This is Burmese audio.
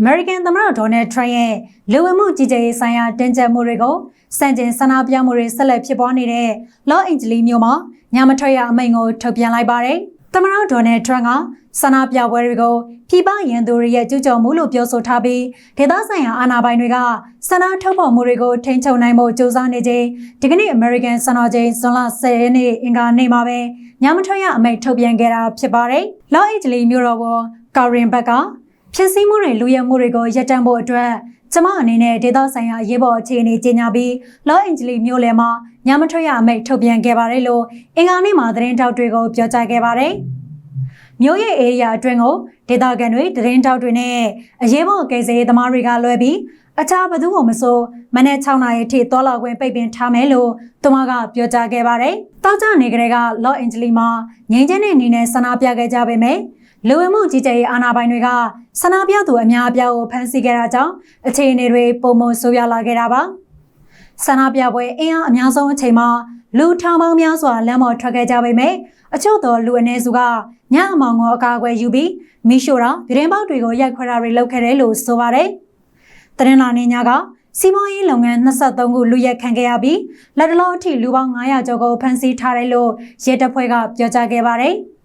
American သမ္မတဒေါ်နယ်ထရန့်ရဲ့လူဝင်မှုကြီးကြပ်ရေးဆိုင်ရာတင်ကြပ်မှုတွေကိုစံကျင်ဆန္ဒပြမှုတွေဆက်လက်ဖြစ်ပွားနေတဲ့ Los Angeles မြို့မှာညမထွက်ရအမိန့်ကိုထုတ်ပြန်လိုက်ပါတယ်။သမ္မတဒေါ်နယ်ထရန့်ကဆန္ဒပြပွဲတွေကိုပြည်ပရန်သူတွေရဲ့ကျူးကျော်မှုလို့ပြောဆိုထားပြီးဒေသဆိုင်ရာအာဏာပိုင်တွေကဆန္ဒထုတ်ဖော်မှုတွေကိုထိန်းချုပ်နိုင်ဖို့ကြိုးစားနေချိန်ဒီကနေ့ American စံတော်ချိန်ဇွန်လ10ရက်နေ့အင်္ဂါနေ့မှာပဲညမထွက်ရအမိန့်ထုတ်ပြန်ခဲ့တာဖြစ်ပါတယ်။ Los Angeles မြို့တော်ဝန်ကာရင်ဘက်က ဖြစ်စည်းမှုတွေလူရဲမှုတွေကိုရပ်တန့်ဖို့အတွက်ကျမအနေနဲ့ဒေသဆိုင်ရာရေးပေါ်အခြေအနေကြီးညာပြီး Los Angeles မြို့လယ်မှာညမထွက်ရအမိန့်ထုတ်ပြန်ခဲ့ပါတယ်လို့အင်္ဂါနေ့မှာသတင်းတောက်တွေကိုပြောကြားခဲ့ပါတယ်။မြို့ရဲ့ area အတွင်းကိုဒေသခံတွေသတင်းတောက်တွေနဲ့အရေးပေါ်ကယ်ဆယ်ရေးသမားတွေကလွှဲပြီးအခြားဘသူမှမဆိုမနေ့6နာရီထိတောလာခွင့်ပိတ်ပင်ထားမယ်လို့သူမကပြောကြားခဲ့ပါတယ်။တောက်ကြနေကလေးက Los Angeles မှာငြိမ်းချမ်းတဲ့အနေနဲ့ဆန္ဒပြခဲ့ကြပေမဲ့ လူဝင်မှုကြီးကြပ်ရေးအာဏာပိုင်တွေကဆန္ဒပြသူအများအပြားကိုဖမ်းဆီးခဲ့တာကြောင့်အခြေအနေတွေပုံမဆိုးရွားလာခဲ့တာပါ။ဆန္ဒပြပွဲအင်အားအများဆုံးအချိန်မှာလူထောင်ပေါင်းများစွာလမ်းပေါ်ထွက်ခဲ့ကြပေမဲ့အချို့သောလူအနည်းစုကညအမောင်ကိုအကာအကွယ်ယူပြီးမိရှို့တာဗရင်ပေါက်တွေကိုရိုက်ခွဲတာတွေလုပ်ခဲ့တယ်လို့ဆိုပါတယ်။တရင်လာနေညကစီးပွားရေးလုပ်ငန်း23ခုလူရက်ခံခဲ့ရပြီးလက်တလောအထိလူပေါင်း900ကျော်ကိုဖမ်းဆီးထားတယ်လို့ရဲတပ်ဖွဲ့ကပြောကြားခဲ့ပါတယ်။